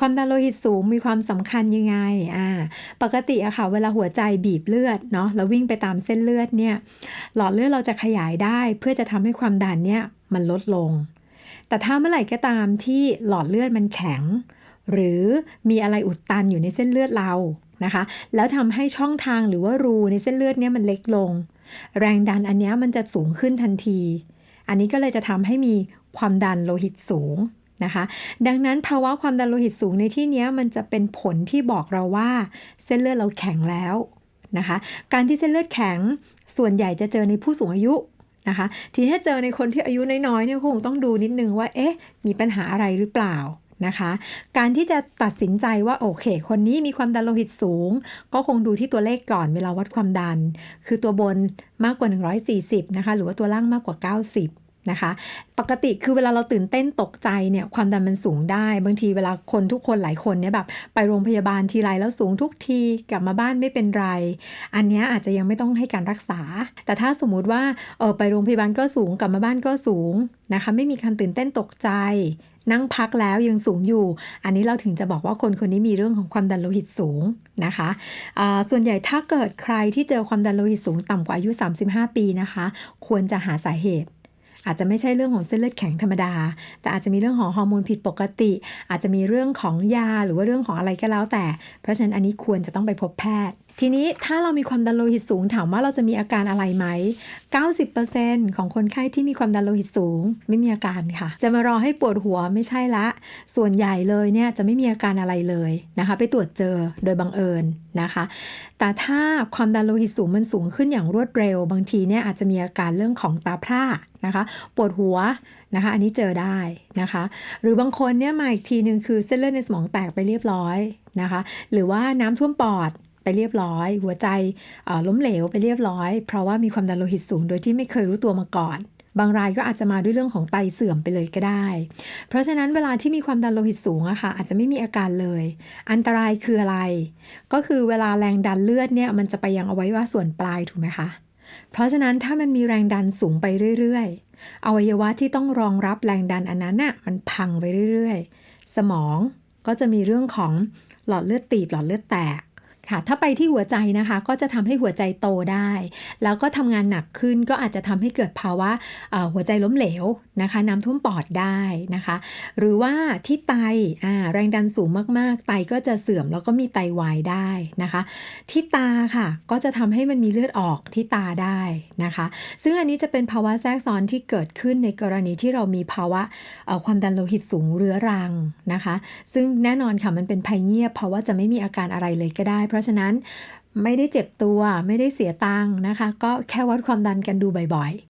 ความดันโลหิตสูงมีความสำคัญยังไงอ่าปกติอะค่ะเวลาหัวใจบีบเลือดเนาะแล้ววิ่งไปตามเส้นเลือดเนี่ยหลอดเลือดเราจะขยายได้ เพื่อจะทำให้ความดันเนี่ยมันลดลง แต่ถ้าเมื่อไหร่ก็ตามที่หลอดเลือดมันแข็ง หรือมีอะไรอุดตันอยู่ในเส้นเลือดเรานะคะ แล้วทำให้ช่องทางหรือว่ารูในเส้นเลือดเนี่ยมันเล็กลง แรงดันอันนี้มันจะสูงขึ้นทันที อันนี้ก็เลยจะทำให้มีความดันโลหิตสูง นะคะ ดังนั้นภาวะความดันโลหิตสูงในที่นี้มันจะเป็นผลที่บอกเราว่าเส้นเลือดเราแข็งแล้วนะคะ การที่เส้นเลือดแข็งส่วนใหญ่จะเจอในผู้สูงอายุนะคะ ทีนี้ถ้าเจอในคนที่อายุน้อยๆเนี่ยคงต้องดูนิดนึงว่า เอ๊ะ มีปัญหาอะไรหรือเปล่านะคะ การที่จะตัดสินใจว่าโอเค คนนี้มีความดันโลหิตสูง ก็คงดูที่ตัวเลขก่อนเวลาวัดความดัน คือตัวบนมากกว่า 140 นะคะ หรือว่าตัวล่างมากกว่า 90 นะคะ ปกติคือเวลาเราตื่นเต้นตกใจเนี่ยความดันมันสูงได้ บางทีเวลาคนทุกคนหลายคนเนี่ยแบบไปโรงพยาบาลทีไรแล้วสูงทุกทีกลับมาบ้านไม่เป็นไร อันนี้อาจจะยังไม่ต้องให้การรักษา แต่ถ้าสมมุติว่าเออไปโรงพยาบาลก็สูงกลับมาบ้านก็สูงนะคะ ไม่มีการตื่นเต้นตกใจนั่งพักแล้วยังสูงอยู่ อันนี้เราถึงจะบอกว่าคนคนนี้มีเรื่องของความดันโลหิตสูงนะคะส่วนใหญ่ถ้าเกิดใครที่เจอความดันโลหิตสูงต่ำกว่าอายุ 35 ปีนะคะ ควรจะหาสาเหตุ อาจจะไม่ใช่เรื่องของเส้นเลือดแข็งธรรมดา แต่อาจจะมีเรื่องของฮอร์โมนผิดปกติ อาจจะมีเรื่องของยาหรือว่าเรื่องของอะไรก็แล้วแต่ เพราะฉะนั้นอันนี้ควรจะต้องไปพบแพทย์ ทีนี้ถ้าเรามีความดันโลหิตสูงถามว่าเราจะมีอาการอะไรไหม 90%ของคนไข้ที่มีความดันโลหิตสูง ไม่มีอาการค่ะ จะมารอให้ปวดหัวไม่ใช่ละ ส่วนใหญ่เลยเนี่ยจะไม่มีอาการอะไรเลยนะคะ ไปตรวจเจอโดยบังเอิญนะคะ แต่ถ้าความดันโลหิตสูงมันสูงขึ้นอย่างรวดเร็ว บางทีเนี่ยอาจจะมีอาการเรื่องของตาพร่านะคะ ปวดหัวนะคะอันนี้เจอได้นะคะ หรือบางคนเนี่ยมาอีกทีหนึ่งคือเส้นเลือดในสมองแตกไปเรียบร้อยนะคะ หรือว่าน้ำท่วมปอด ไปเรียบร้อย หัวใจล้มเหลวไปเรียบร้อย เพราะว่ามีความดันโลหิตสูง โดยที่ไม่เคยรู้ตัวมาก่อน บางรายก็อาจจะมาด้วยเรื่องของไตเสื่อมไปเลยก็ได้ เพราะฉะนั้นเวลาที่มีความดันโลหิตสูงอะค่ะอาจจะไม่มีอาการเลย อันตรายคืออะไร ก็คือเวลาแรงดันเลือดเนี่ยมันจะไปยังอวัยวะส่วนปลายถูกไหมคะ เพราะฉะนั้นถ้ามันมีแรงดันสูงไปเรื่อยๆ อวัยวะที่ต้องรองรับแรงดันอันนั้นน่ะมันพังไปเรื่อยๆ สมองก็จะมีเรื่องของหลอดเลือดตีบหลอดเลือดแตก ค่ะ ถ้าไปที่หัวใจนะคะ ก็จะทำให้หัวใจโตได้ แล้วก็ทำงานหนักขึ้นก็อาจจะทำให้เกิดภาวะหัวใจล้มเหลวนะคะ น้ำท่วมปอดได้นะคะ หรือว่าที่ไตแรงดันสูงมากๆ ไตก็จะเสื่อมแล้วก็มีไตวายได้นะคะ ที่ตาค่ะก็จะทำให้มันมีเลือดออกที่ตาได้นะคะ ซึ่งอันนี้จะเป็นภาวะแทรกซ้อนที่เกิดขึ้นในกรณีที่เรามีภาวะความดันโลหิตสูงเรื้อรังนะคะ ซึ่งแน่นอนค่ะมันเป็นภัยเงียบเพราะว่าจะไม่มีอาการอะไรเลยก็ได้เพราะฉะนั้นไม่ได้เจ็บตัวไม่ได้เสียตังค์นะคะ ก็แค่วัดความดันกันดูบ่อย